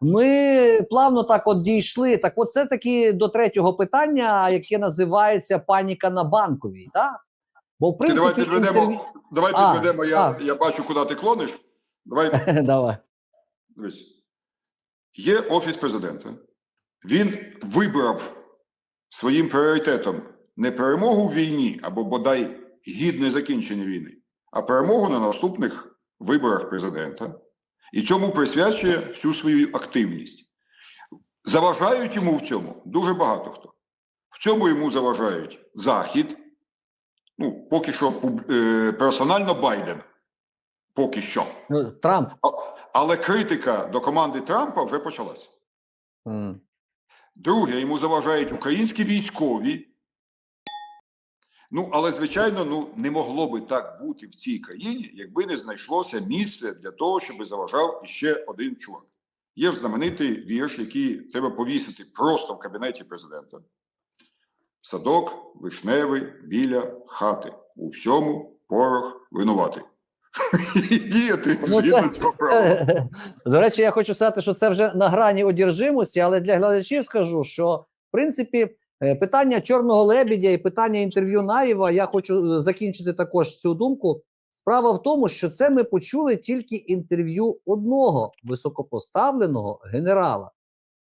Ми плавно так от дійшли. Так, от це таки до третього питання, яке називається паніка на банковій. Так? Бо в Ти давай підведемо. інтерв'ю- Давай А, підведемо. Я, так. я бачу, куди ти клониш. Давай Давай. дивись. Є офіс президента. Він вибрав своїм пріоритетом не перемогу в війні або бодай гідне закінчення війни, а перемогу на наступних виборах президента. І цьому присвячує всю свою активність. Заважають йому в цьому дуже багато хто. В цьому йому заважають Захід. Ну, поки що е, персонально Байден. Поки що. Ну, Трамп. Але критика до команди Трампа вже почалася. М. Друге, йому заважають українські військові. Ну, але, звичайно, ну, не могло би так бути в цій країні, якби не знайшлося місце для того, щоб заважав іще один чувак. Є ж знаменитий вірш, який треба повісити просто в кабінеті президента. Садок вишневий біля хати. У всьому порох винуватий. Діяти Ну, згідно це-. До речі, я хочу сказати, що це вже на грані одержимості, але для глядачів скажу, що в принципі питання чорного лебідя і питання інтерв'ю Наєва, я хочу е, закінчити також цю думку. Справа в тому, що це ми почули тільки інтерв'ю одного високопоставленого генерала.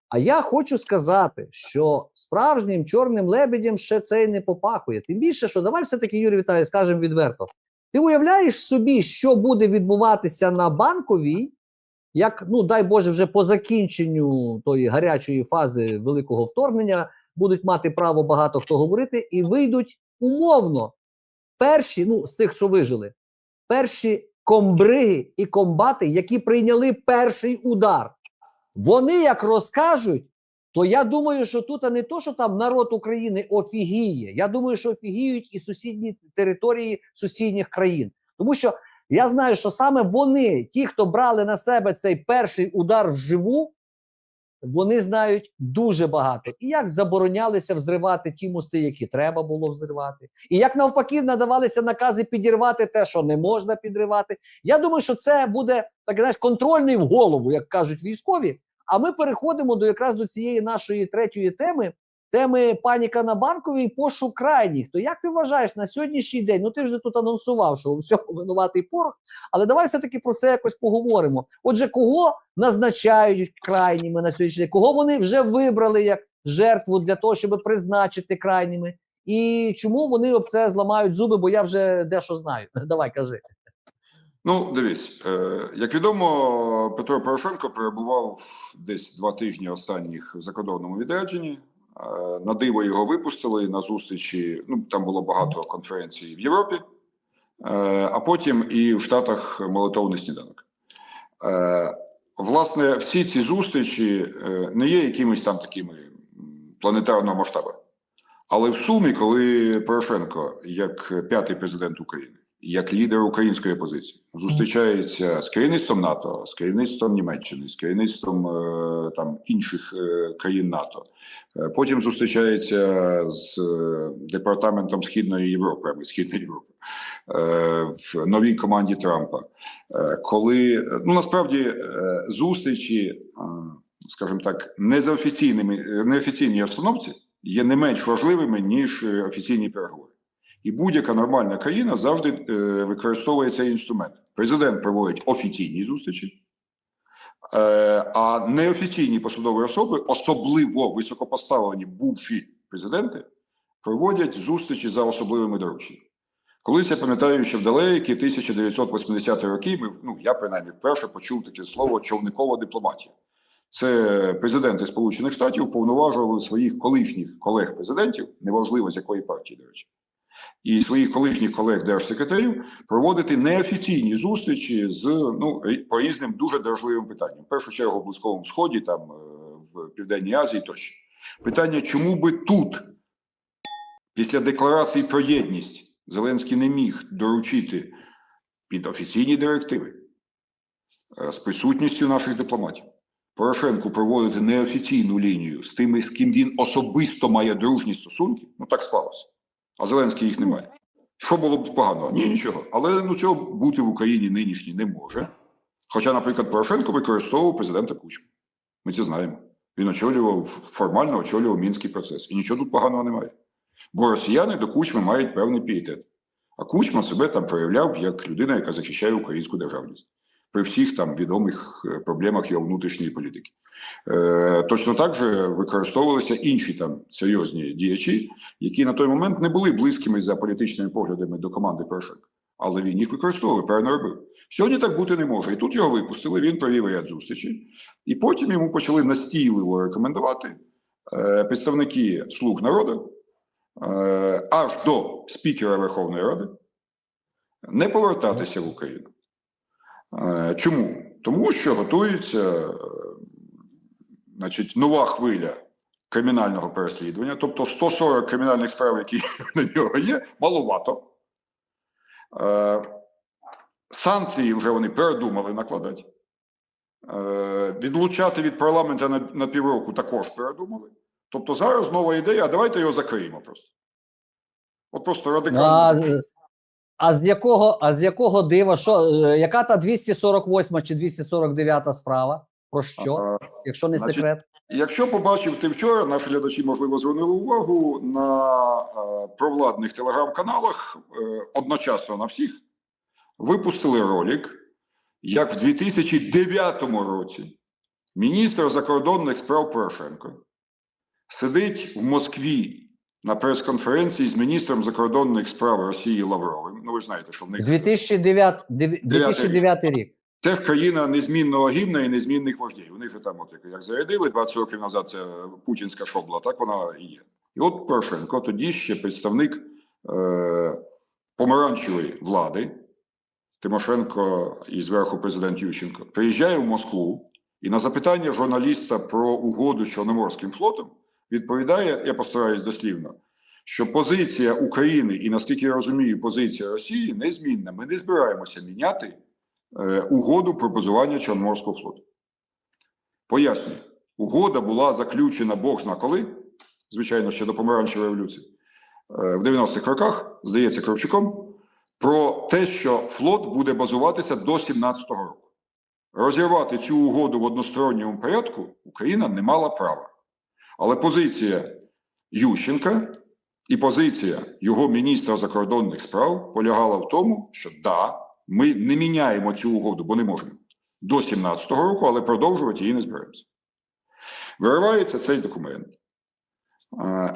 А я хочу сказати, що справжнім чорним лебедем ще це не попахує. Тим більше, що давай все-таки, Юрій Віталій, скажемо відверто. Ти уявляєш собі, що буде відбуватися на банковій, як, ну дай Боже, вже по закінченню тої гарячої фази великого вторгнення будуть мати право багато хто говорити, і вийдуть умовно перші, ну з тих, що вижили, перші комбриги і комбати, які прийняли перший удар. Вони як розкажуть, то я думаю, що тут не то, що там народ України офігіє. Я думаю, що офігіють і сусідні території сусідніх країн. Тому що я знаю, що саме вони, ті, хто брали на себе цей перший удар вживу, вони знають дуже багато. І як заборонялися взривати ті мости, які треба було взривати, і як навпаки надавалися накази підірвати те, що не можна підривати. Я думаю, що це буде так знаєш, контрольний в голову, як кажуть військові. А ми переходимо до якраз до цієї нашої третьої теми. Теми паніка на банковій пошук крайніх. То як ти вважаєш на сьогоднішній день? Ну ти ж тут анонсував, що у всьому винуватий порох. Але давай все-таки про це якось поговоримо. Отже, кого назначають крайніми на сьогоднішній день? Кого вони вже вибрали як жертву для того, щоб призначити крайніми? І чому вони об це зламають зуби? Бо я вже дещо знаю. Давай кажи. Ну, дивись, е, як відомо, Петро Порошенко перебував десь два тижні останніх в закордонному відрядженні. Е, на диво його випустили на зустрічі. Ну там було багато конференцій в Європі, е, а потім і в Штатах молитовний сніданок. Е, власне, всі ці зустрічі не є якимись там такими планетарного масштабу. Але в сумі, коли Порошенко, як п'ятий президент України, як лідер української опозиції, зустрічається з керівництвом НАТО, з керівництвом Німеччини, з керівництвом е, там інших е, країн НАТО, е, потім зустрічається з департаментом Східної Європи або Східної Європи в новій команді Трампа. Коли ну насправді зустрічі, скажімо так, не за офіційними неофіційній обстановці є не менш важливими ніж офіційні переговори. І будь-яка нормальна країна завжди е, використовує цей інструмент. Президент проводить офіційні зустрічі, е, а неофіційні посадові особи, особливо високопоставлені бувші президенти, проводять зустрічі за особливими дорученнями. Колись я пам'ятаю, що в далекі 1980-ті роки ми, ну я принаймні вперше почув таке слово човникова дипломатія. Це президенти Сполучених Штатів повноважували своїх колишніх колег-президентів, неважливо з якої партії, до речі, і своїх колишніх колег-держсекретарів проводити неофіційні зустрічі з ну по різним дуже дражливим питанням. В першу чергу в Близькому Сході, там е, в Південній Азії тощо. Питання, чому би тут, після декларації про єдність, Зеленський не міг доручити під офіційні директиви е, з присутністю наших дипломатів. Порошенку проводити неофіційну лінію з тими, з ким він особисто має дружні стосунки, ну так склалося. А Зеленський їх не має. Що було б поганого? Ні, нічого. Але ну цього бути в Україні нинішній не може. Хоча, наприклад, Порошенко використовував президента Кучму. Ми це знаємо. Він очолював формально очолював мінський процес. І нічого тут поганого немає. Бо росіяни до кучми мають певний пієтет. А кучма себе там проявляв як людина, яка захищає українську державність при всіх там відомих е, проблемах його внутрішньої політики. Е, точно так же використовувалися інші там серйозні діячі, які на той момент не були близькими за політичними поглядами до команди Порошенка. Але він їх використовував, правильно робив. Сьогодні так бути не може. І тут його випустили, він провів ряд зустрічей, і потім йому почали настійливо рекомендувати е, представники слуг народу е, аж до спікера Верховної Ради не повертатися в Україну. Чому? Тому що готується значить, нова хвиля кримінального переслідування, тобто 140 кримінальних справ, які на нього є, маловато. Е, Санкції вже вони передумали накладати. Е, Відлучати від парламенту на, на півроку також передумали. Тобто зараз нова ідея, а давайте його закриємо просто. От просто радикально. е, а з якого, а з якого дива? Що, е, яка та 248 чи 249 справа? Про що? Якщо не значить, секрет? Якщо побачив ти вчора, наші глядачі можливо звернули увагу на е, провладних телеграм-каналах е, одночасно на всіх випустили ролик, як в 2009 році міністр закордонних справ Порошенко сидить в Москві на прес-конференції з міністром закордонних справ Росії Лавровим. Ну ви ж знаєте, що в них 2009, дев- 2009 рік. Це країна незмінного гімна і незмінних вождів. Вони ж там, от як- зарядили 20 років назад, це путінська шобла, так вона і є. І от Порошенко, тоді ще представник е, помаранчевої влади, Тимошенко і зверху президент Ющенко, приїжджає в Москву і на запитання журналіста про угоду з Чорноморським флотом відповідає, я постараюсь дослівно, що позиція України і наскільки я розумію, позиція Росії незмінна. Ми не збираємося міняти угоду про базування Чорноморського флоту. Пояснюю, угода була заключена Бог зна коли, звичайно, ще до помаранчевої революції, е, в 90-х роках, здається, Кравчуком, про те, що флот буде базуватися до 17-го року. Розірвати цю угоду в односторонньому порядку Україна не мала права. Але позиція Ющенка і позиція його міністра закордонних справ полягала в тому, що да, ми не міняємо цю угоду, бо не можемо до 17-го року, але продовжувати її не збираємося. Виривається цей документ.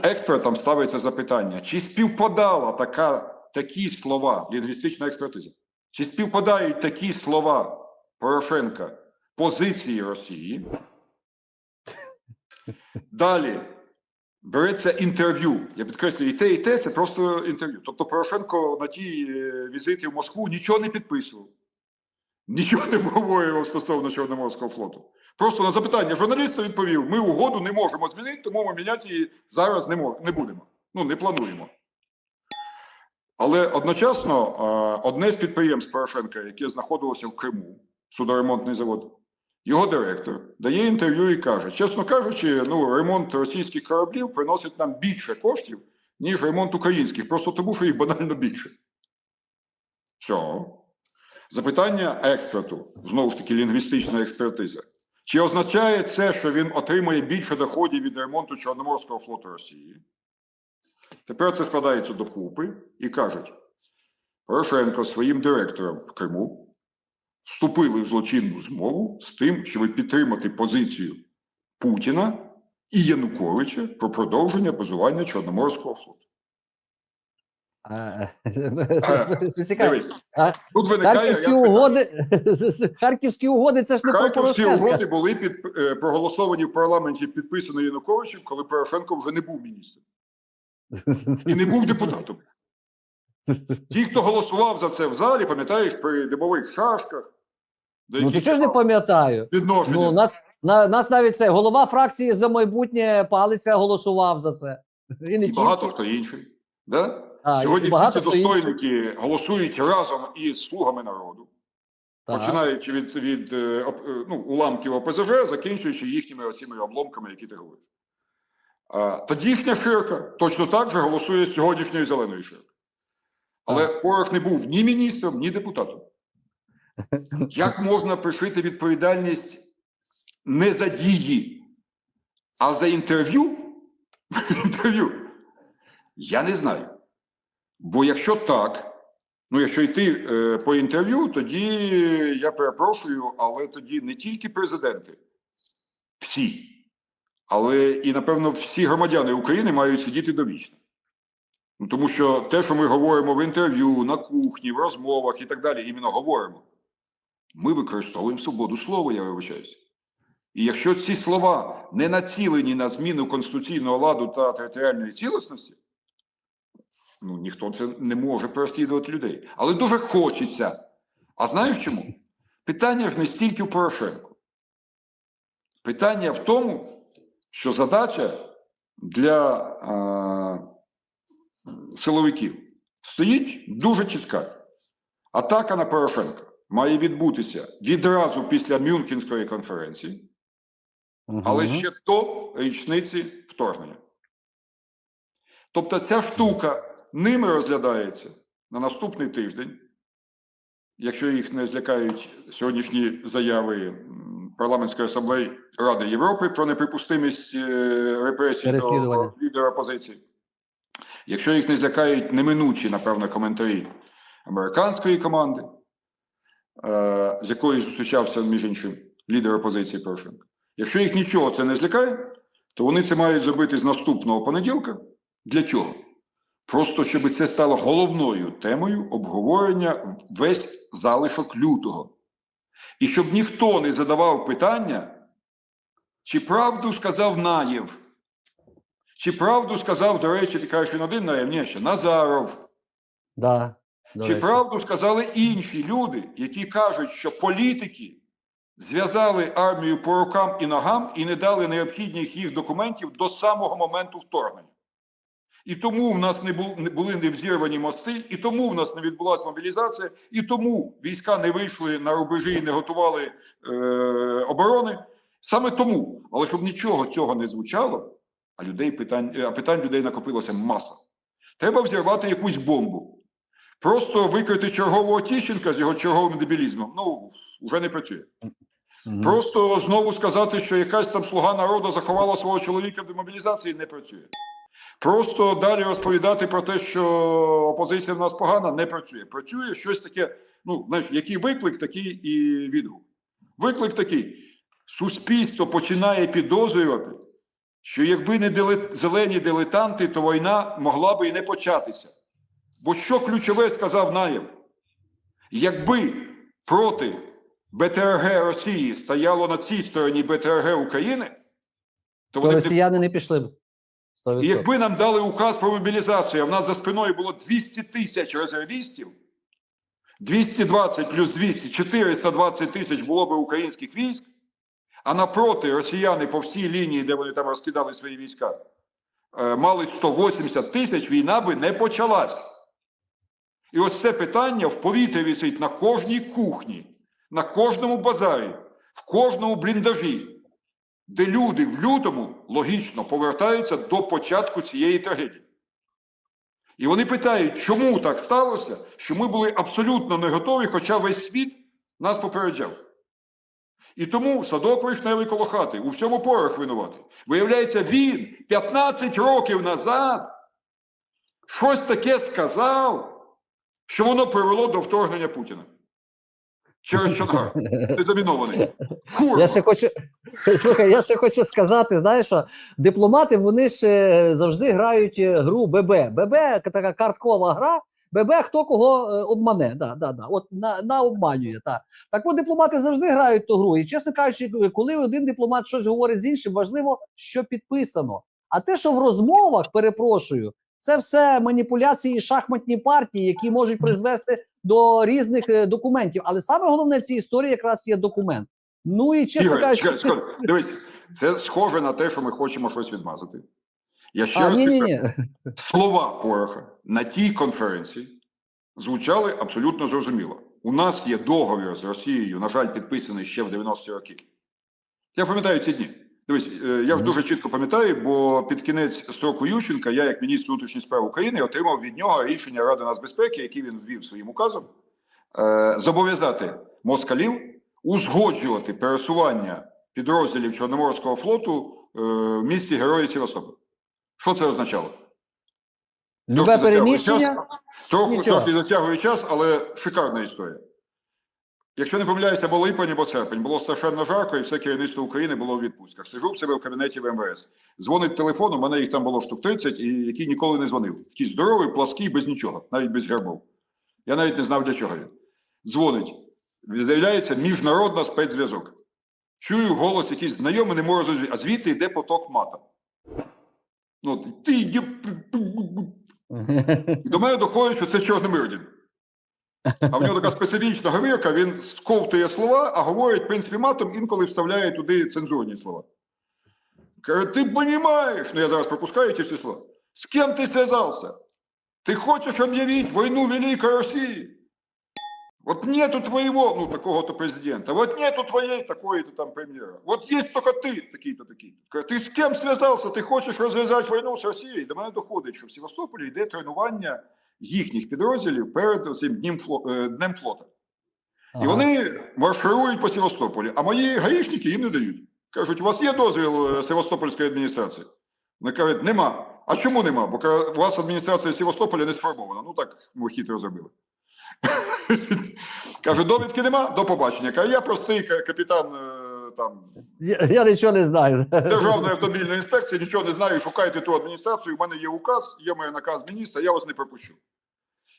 Експертам ставиться запитання, чи співпадала така, такі слова, лінгвістична експертиза, чи співпадають такі слова Порошенка позиції Росії? Далі береться інтерв'ю. Я підкреслюю, і те, і те це просто інтерв'ю. Тобто Порошенко на тій е, візиті в Москву нічого не підписував, нічого не обговорював стосовно Чорноморського флоту. Просто на запитання журналіста відповів: ми угоду не можемо змінити, тому ми міняти її зараз не, не будемо. Ну, не плануємо. Але одночасно одне з підприємств Порошенка, яке знаходилося в Криму, судоремонтний завод, його директор дає інтерв'ю і каже: чесно кажучи, ну ремонт російських кораблів приносить нам більше коштів, ніж ремонт українських, просто тому, що їх банально більше. Що? Запитання експерту, знову ж таки, лінгвістична експертиза. Чи означає це, що він отримує більше доходів від ремонту Чорноморського флоту Росії? Тепер це складається докупи і кажуть: Порошенко своїм директором в Криму вступили в злочинну змову з тим, щоб підтримати позицію Путіна і Януковича про продовження базування Чорноморського флоту. А, Цікаво. А тут виникає Харківські угоди, Харківські угоди це ж не про Харківські угоди були під, е, проголосовані в парламенті, підписані Януковичем, коли Порошенко вже не був міністром і не був депутатом. Ті, хто голосував за це в залі, пам'ятаєш, при димових шашках, до Ну ти чого ж не пам'ятаю? відношення. Ну, нас, на, нас навіть це голова фракції за майбутнє палиця голосував за це. І не і багато хто інший. Да? А, Сьогодні всі хто інший. достойники голосують разом із слугами народу, Так. починаючи від, від е, е, ну, уламків ОПЗЖ, закінчуючи їхніми оціми обломками, які ти говориш. А, тодішня ширка точно так же голосує з сьогоднішньої зеленої ширки. Але Порох не був ні міністром, ні депутатом. Як можна пришити відповідальність не за дії, а за інтерв'ю. інтерв'ю. Я не знаю. Бо якщо так, ну якщо йти е, по інтерв'ю, тоді я перепрошую, але тоді не тільки президенти, всі, але і, напевно, всі громадяни України мають сидіти довічно. Ну, тому що те, що ми говоримо в інтерв'ю, на кухні, в розмовах і так далі, іменно говоримо, ми використовуємо свободу слова, я вибачаюся. І якщо ці слова не націлені на зміну конституційного ладу та територіальної цілісності, ну ніхто це не може переслідувати людей. Але дуже хочеться. А знаєш чому? Питання ж не стільки в Порошенку. Питання в тому, що задача для а, силовиків стоїть дуже чітка. Атака на Порошенка має відбутися відразу після Мюнхенської конференції, але ще до річниці вторгнення. Тобто ця штука ними розглядається на наступний тиждень, якщо їх не злякають сьогоднішні заяви парламентської асамблеї Ради Європи про неприпустимість е, репресій до лідера опозиції. Якщо їх не злякають неминучі, напевно, коментарі американської команди, з якою зустрічався, між іншим, лідер опозиції Порошенко. Якщо їх нічого це не злякає, то вони це мають зробити з наступного понеділка. Для чого? Просто щоб це стало головною темою обговорення весь залишок лютого. І щоб ніхто не задавав питання, чи правду сказав Наєв, чи правду сказав, до речі, ти кажеш, він один Наєв, ні, ще Назаров. Да, Чи правду сказали інші люди, які кажуть, що політики зв'язали армію по рукам і ногам і не дали необхідних їх документів до самого моменту вторгнення? І тому в нас не бу- не були не взірвані мости, і тому в нас не відбулася мобілізація, і тому війська не вийшли на рубежі і не готували е, оборони. Саме тому, але щоб нічого цього не звучало, а людей питань, а питань людей накопилося маса. Треба взірвати якусь бомбу. Просто викрити чергового Тіщенка з його черговим дебілізмом. Ну, вже не працює. Просто знову сказати, що якась там слуга народу заховала свого чоловіка в демобілізації, не працює. Просто далі розповідати про те, що опозиція в нас погана, не працює. Працює щось таке, ну, знаєш, який виклик, такий і відгук. Виклик такий: суспільство починає підозрювати, що якби не дили- зелені дилетанти, то війна могла би і не початися. Бо що ключове сказав Наєв? Якби проти БТРГ Росії стояло на цій стороні БТРГ України, то То вони б не росіяни не пішли б. 100%. і якби нам дали указ про мобілізацію, а в нас за спиною було 200 тисяч резервістів, 220 плюс 200, 420 тисяч було б українських військ, а напроти росіяни по всій лінії, де вони там розкидали свої війська, е, мали 180 тисяч, війна би не почалась. І ось це питання в повітрі висить на кожній кухні, на кожному базарі, в кожному бліндажі де люди в лютому логічно повертаються до початку цієї трагедії. І вони питають, чому так сталося, що ми були абсолютно не готові, хоча весь світ нас попереджав. І тому садок вишневий коло хати, у всьому порох винуватий. Виявляється, він 15 років назад щось таке сказав, що воно привело до вторгнення Путіна. Через Чонгар, незамінований. Курва! Я ще хочу слухай, я ще хочу сказати, знаєш, що дипломати вони ж е, завжди грають е, гру ББ. ББ така карткова гра. ББ хто кого е, обмане. Да, да, да. От на, на обманює. Так. так от дипломати завжди грають ту гру. І чесно кажучи, коли один дипломат щось говорить з іншим, важливо, що підписано. А те, що в розмовах, перепрошую, це все маніпуляції, і шахматні партії, які можуть призвести до різних е, документів. Але саме головне в цій історії якраз є документ. Ну і чесно Ігор, кажучи, чекай, чекай, дивись, це схоже на те, що ми хочемо щось відмазати. Я ще а, раз ні, ні, підкреслю, ні. слова Пороха на тій конференції звучали абсолютно зрозуміло. У нас є договір з Росією, на жаль, підписаний ще в 90-ті роки. Я пам'ятаю ці дні. Дивись, е, я ж дуже чітко пам'ятаю, бо під кінець строку Ющенка я, як міністр внутрішніх справ України, отримав від нього рішення Ради нацбезпеки, яке він ввів своїм указом, е, зобов'язати москалів узгоджувати пересування підрозділів Чорноморського флоту е, в місті Герої Севастополь. Що це означало? Трохи затягує час, але шикарна історія. Якщо не помиляюся, або липень, або серпень, було страшенно жарко, і все керівництво України було у відпустках. Сижу в себе в кабінеті в МВС. Дзвонить телефон, у мене їх там було штук 30, і який ніколи не дзвонив. Такий здоровий, плаский, без нічого, навіть без гербов. Я навіть не знав, для чого він. Дзвонить. З'являється міжнародна спецзв'язок. Чую голос якийсь знайомий, не можу зрозуміти, а звідти йде поток мата. Ну, ти йди. І до мене доходить, що це Чорномирдін. А в нього така специфічна говірка, він сковтує слова, а говорить, в принципі, матом, інколи вставляє туди цензурні слова. Каже, ти розумієш, ну я зараз пропускаю ці всі слова. З ким ти зв'язався? Ты хочешь объявить войну Великой России? Вот нету твоего, ну, такого-то президента, вот нету твоей такой-то там премьера. Вот есть только ты, такие-то, такие-то. Ты з ким зв'язався? Ти хочеш розв'язати війну з Росією? До мене доходить, що в Севастополі йде тренування їхніх підрозділів перед цим днем, е, днем флота. І вони марширують по Севастополі, а мої гаїшники їм не дають. Кажуть, у вас є дозвіл е, Севастопольської адміністрації? Вони кажуть, нема. А чому нема? Бо у вас адміністрація Севастополя не сформована. Ну так ми хитро зробили. Каже, довідки нема, до побачення. Каже, я простий капітан е, там, Я, я нічого не знаю. Державної автомобільної інспекції, нічого не знаю, шукайте ту адміністрацію, у мене є указ, є моє наказ міністра, я вас не пропущу.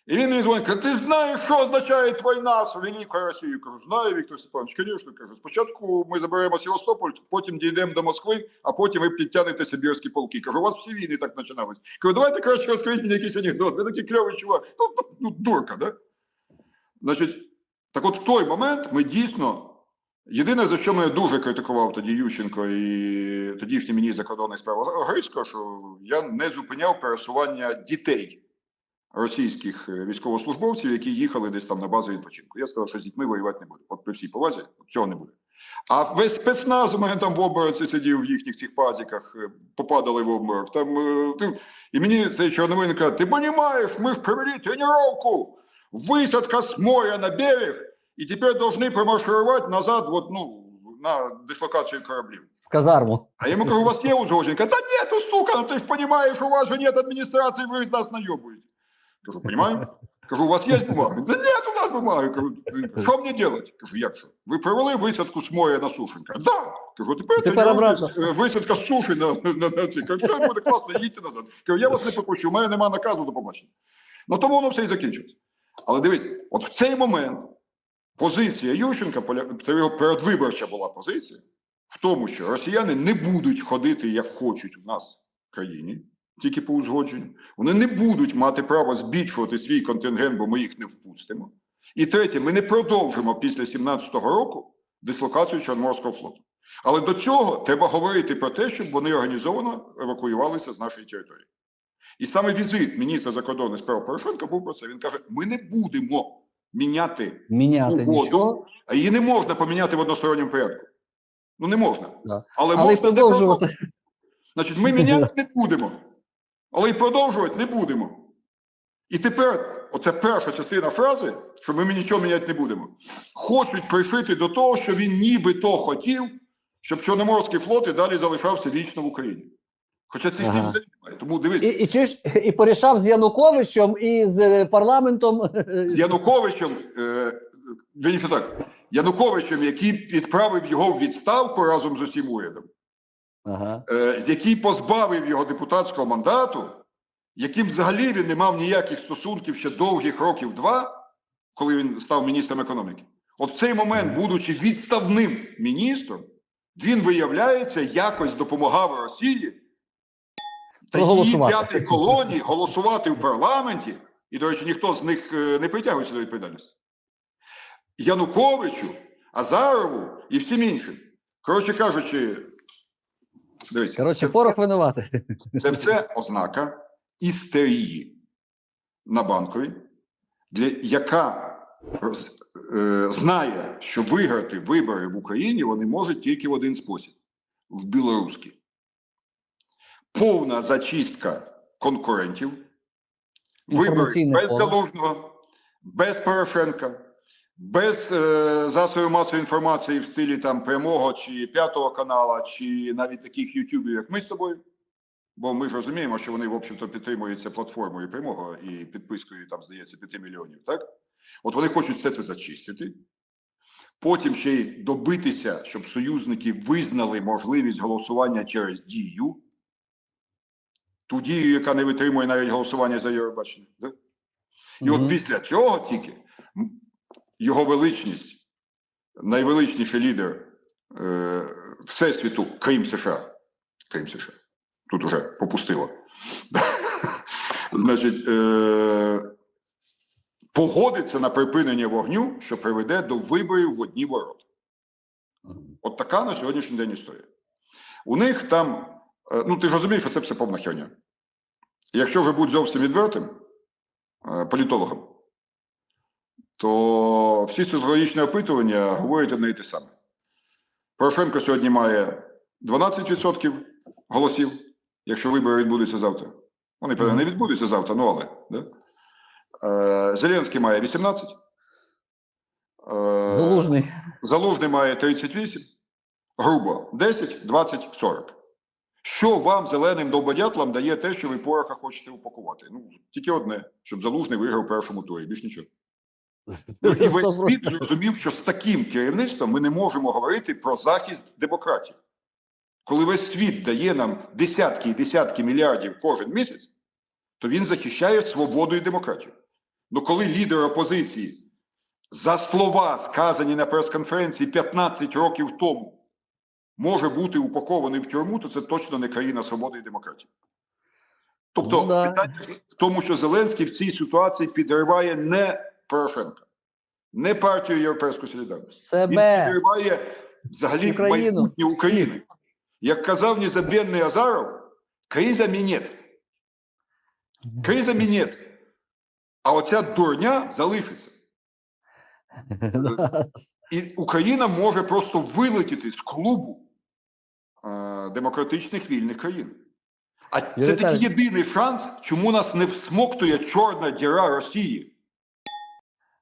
І він мені дзвонить, каже, ти знаєш, що означає війна з Великою Росією? Кажу, знаю, Віктор Степанович, звісно, кажу. Спочатку ми заберемо Севастополь, потім дійдемо до Москви, а потім ви підтягнете Сибірські полки. Кажу, у вас всі війни так починались. Кажу, давайте краще розкажіть мені якийсь анекдот. Ви такий кльовий чувак. Ну, ну, ну, дурка, да? Значить, так от в той момент ми дійсно. Єдине, за що мене дуже критикував тоді Ющенко і тодішній міністр закордонних справ Грицько, що я не зупиняв пересування дітей російських військовослужбовців, які їхали десь там на базу відпочинку. Я сказав, що з дітьми воювати не буде. От при всій повазі цього не буде. А весь спецназ у мене там в обмороці сидів в їхніх цих пазіках, е, попадали в обморок. Там, е, ти- і мені цей чорновин каже, ти розумієш, ми ж провели тренування, висадка з моря на берег, і тепер повинні промарширувати назад вот, ну, на дислокацію кораблів. В казарму. А я ему говорю, у вас узгодження? Каже, Та нету, сука, ну ти ж розумієш, у вас же нет адміністрації, ви нас наєбуєте. Кажу, понимаю? Кажу, у вас є бумага? Да нет у нас бумаги. Кажу, що мені делать? Кажу, як що? Ви провели висадку з моря на Сушенка? Да. Кажу, тепер, обратно. е, висадка з суші на, на, на ці. Кажу, все буде класно, їдьте назад. Кажу, я вас не пропущу, у мене нема наказу до побачення. Ну тому воно все і закінчилось. Але дивіться, от в цей момент позиція Ющенка, це його передвиборча була позиція, в тому, що росіяни не будуть ходити, як хочуть у нас в країні, тільки по узгодженню. Вони не будуть мати права збільшувати свій контингент, бо ми їх не впустимо. І третє, ми не продовжимо після 17-го року дислокацію Чорноморського флоту. Але до цього треба говорити про те, щоб вони організовано евакуювалися з нашої території. І саме візит міністра закордонних справ Порошенка був про це. Він каже: ми не будемо міняти Міняти Угоду. її не можна поміняти в односторонньому порядку. Ну не можна. Да. Але, Але не продовжувати. Значить, ми міняти не будемо, але й продовжувати не будемо. І тепер, оце перша частина фрази, що ми нічого міняти не будемо, хочуть пришити до того, що він нібито хотів, щоб Чорноморський флот і далі залишався вічно в Україні. Хоча цих Ага. ага. немає. Тому дивись, І, і, чи ж, і порішав з Януковичем і з е, парламентом. з Януковичем, е, вірніше так, Януковичем, який відправив його в відставку разом з усім урядом, Ага. е, який позбавив його депутатського мандату, яким взагалі він не мав ніяких стосунків ще довгих років два, коли він став міністром економіки. От в цей момент, будучи відставним міністром, він, виявляється, якось допомагав Росії Проголосувати. п'ятій колонії голосувати в парламенті, і, до речі, ніхто з них е, не притягується до відповідальності. Януковичу, Азарову і всім іншим. Коротше кажучи, дивіться, Коротше, порох винувати. це все ознака істерії на банковій, для, яка роз- е, знає, що виграти вибори в Україні вони можуть тільки в один спосіб в білоруський. Повна зачистка конкурентів, вибори без. Залужного, без Порошенка, без е, засобів масової інформації в стилі там прямого чи п'ятого канала, чи навіть таких ютубів, як ми з тобою. Бо ми ж розуміємо, що вони, в общем-то, підтримуються платформою прямого і підпискою, там, здається, 5 мільйонів, так? От вони хочуть все це зачистити. Потім ще й добитися, щоб союзники визнали можливість голосування через дію, ту дію, яка не витримує навіть голосування за Євробачення. Да? І от після цього тільки його величність, найвеличніший лідер е, Всесвіту, крім США, крім США, тут уже попустило. Значить, е, погодиться на припинення вогню, що приведе до виборів в одні ворота. От така на сьогоднішній день історія. У них там, е, ну ти ж розумієш, що це все повна херня. Якщо вже бути зовсім відвертим е, політологом, то всі соціологічні опитування говорять одне і те саме. Порошенко сьогодні має 12% голосів, якщо вибори відбудуться завтра. Вони, певно, не відбудуться завтра, ну але. Да? Е, Зеленський має 18. Е, Залужний. Залужний має 38, грубо 10, 20, 40. Що вам, зеленим довбодятлам, дає те, що ви пороха хочете упакувати? Ну, тільки одне, щоб залужний виграв у першому турі, більш нічого. Ну, І весь 100%. світ зрозумів, що з таким керівництвом ми не можемо говорити про захист демократії. Коли весь світ дає нам десятки і десятки мільярдів кожен місяць, то він захищає свободу і демократію. Ну коли лідер опозиції за слова, сказані на прес-конференції 15 років тому, може бути упакований в тюрму, то це точно не країна свободи і демократії. Тобто, Ну да. питання в тому, що Зеленський в цій ситуації підриває не Порошенка, не партію Європейської солідарності. Він підриває взагалі Україну. майбутнє України. Як казав незабвенний Азаров, криза мінет. Криза мінет. А оця дурня залишиться. І Україна може просто вилетіти з клубу демократичних вільних країн. А це такий єдиний шанс, чому нас не всмоктує чорна діра Росії.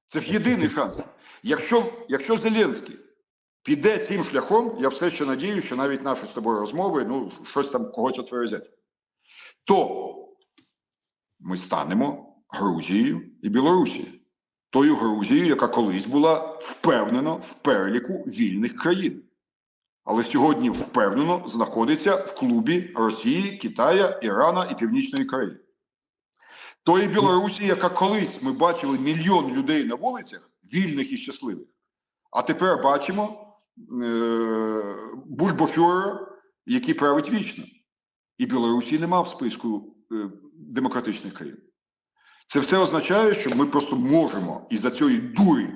Це ж єдиний шанс. Якщо, якщо Зеленський піде цим шляхом, я все ще надію, що навіть наші з тобою розмови, ну, щось там когось отверезять, то ми станемо Грузією і Білорусією. Тою Грузією, яка колись була впевнено в переліку вільних країн. Але сьогодні впевнено знаходиться в клубі Росії, Китая, Ірана і Північної Кореї. Тої Білорусі, яка колись ми бачили мільйон людей на вулицях, вільних і щасливих, а тепер бачимо е- бульбофюрера, який править вічно. І Білорусі нема в списку е- демократичних країн. Це все означає, що ми просто можемо із-за цієї дурі,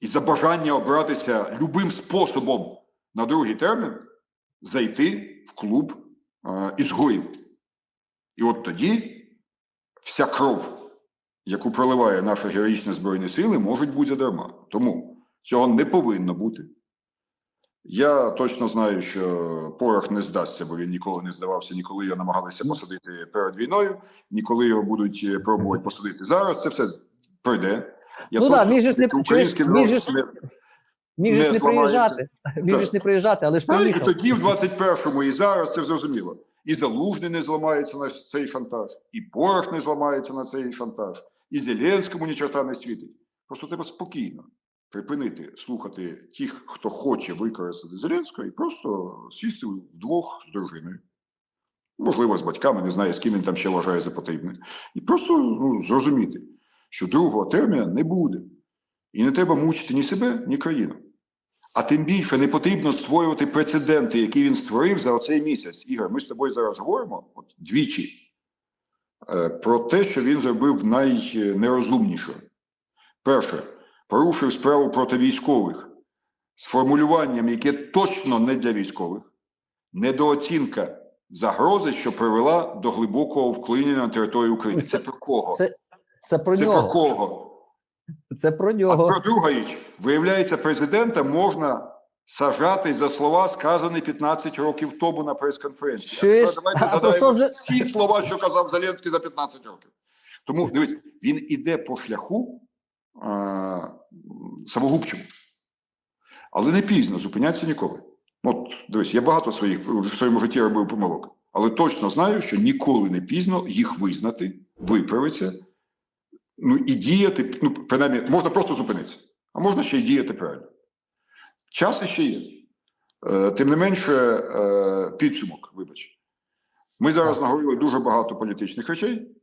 із-за бажання обратися любим способом на другий термін, зайти в клуб е, ізгоїв. І от тоді вся кров, яку проливає наші героїчні Збройні сили, можуть бути задарма. Тому цього не повинно бути. Я точно знаю, що порох не здасться, бо він ніколи не здавався, ніколи його намагалися посадити перед війною, ніколи його будуть е, пробувати посадити зараз. Це все пройде. Я Ну точно да, міг же ж не- знаю, що український чуєш, народ Міг же ж не не приїжджати. Міг же ж не приїжджати, але ж Так, і тоді, в 21-му, і зараз це зрозуміло. І Залужний не зламається на цей шантаж, і Порох не зламається на цей шантаж, і Зеленському ні чорта не світить. Просто треба спокійно припинити слухати тих, хто хоче використати Зеленського, і просто сісти вдвох з дружиною. Можливо, з батьками, не знаю, з ким він там ще вважає за потрібне. І просто ну, зрозуміти, що другого терміна не буде. І не треба мучити ні себе, ні країну. А тим більше не потрібно створювати прецеденти, які він створив за оцей місяць. Ігор, ми з тобою зараз говоримо от, двічі е, про те, що він зробив найнерозумніше. Перше, порушив справу проти військових з формулюванням, яке точно не для військових, недооцінка загрози, що привела до глибокого вклинення на територію України. Це, Це- про кого? Це, це про Це про кого? Це про А нього. про друга річ, виявляється, президента можна сажати за слова, сказані 15 років тому на прес-конференції. А давайте А про згадаємо що за- всі слова, що казав Зеленський за 15 років. Тому дивись, він іде по шляху, е, самогубчим. Але не пізно зупинятися ніколи. От дивись, я багато своїх в своєму житті робив помилок, але точно знаю, що ніколи не пізно їх визнати, виправитися, ну і діяти. Ну, принаймні, можна просто зупинитися, а можна ще й діяти правильно. Час іще є. Е, Тим не менше, е, підсумок, вибач. Ми зараз наговорили дуже багато політичних речей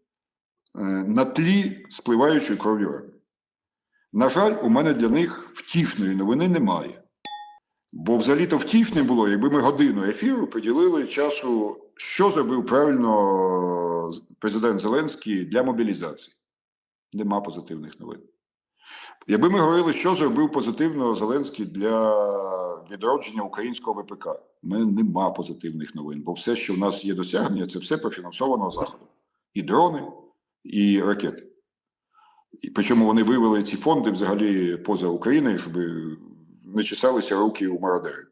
е, на тлі спливаючої кров'ю. На жаль, у мене для них втішної новини немає. Бо взагалі-то втішне було, якби ми годину ефіру приділили часу, що зробив правильно президент Зеленський для мобілізації. Нема позитивних новин. Якби ми говорили, що зробив позитивно Зеленський для відродження українського ВПК, у нема позитивних новин, бо все, що в нас є досягнення, це все профінансовано Заходом. І дрони, і ракети. І причому вони вивели ці фонди взагалі поза Україною, щоб не чесалися руки у мародерів.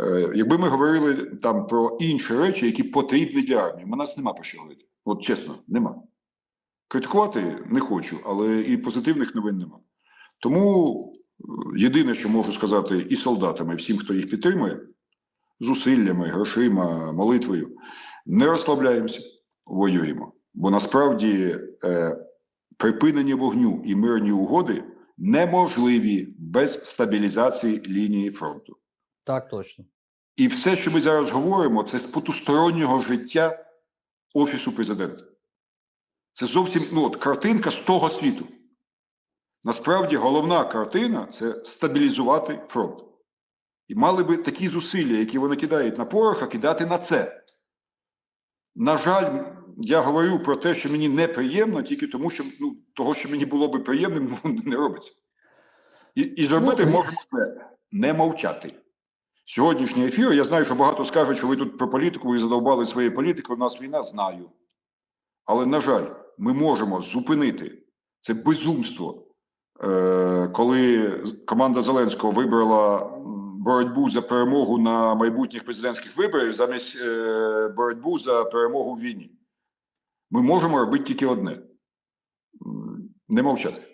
Е, якби ми говорили там про інші речі, які потрібні для армії, у нас нема про що говорити. От чесно, нема. Критикувати не хочу, але і позитивних новин нема. Тому е, єдине, що можу сказати і солдатам, і всім, хто їх підтримує, зусиллями, грошима, молитвою, не розслабляємося, воюємо. Бо насправді е, припинення вогню і мирні угоди неможливі без стабілізації лінії фронту. Так, точно. І все, що ми зараз говоримо, це з потустороннього життя Офісу президента. Це зовсім ну, от, картинка з того світу. Насправді головна картина це стабілізувати фронт. І мали би такі зусилля, які вони кидають на пороха, кидати на це. На жаль, я говорю про те, що мені неприємно, тільки тому, що ну, того, що мені було би приємним, не робиться. І, і зробити Ну, можемо це не мовчати. Сьогоднішній ефір, я знаю, що багато скажуть, що ви тут про політику і задовбали своєю політикою, у нас війна, знаю. Але, на жаль, ми можемо зупинити це безумство, е, коли команда Зеленського вибрала боротьбу за перемогу на майбутніх президентських виборах замість е, боротьбу за перемогу в війні. Ми можемо робити тільки одне: не мовчати.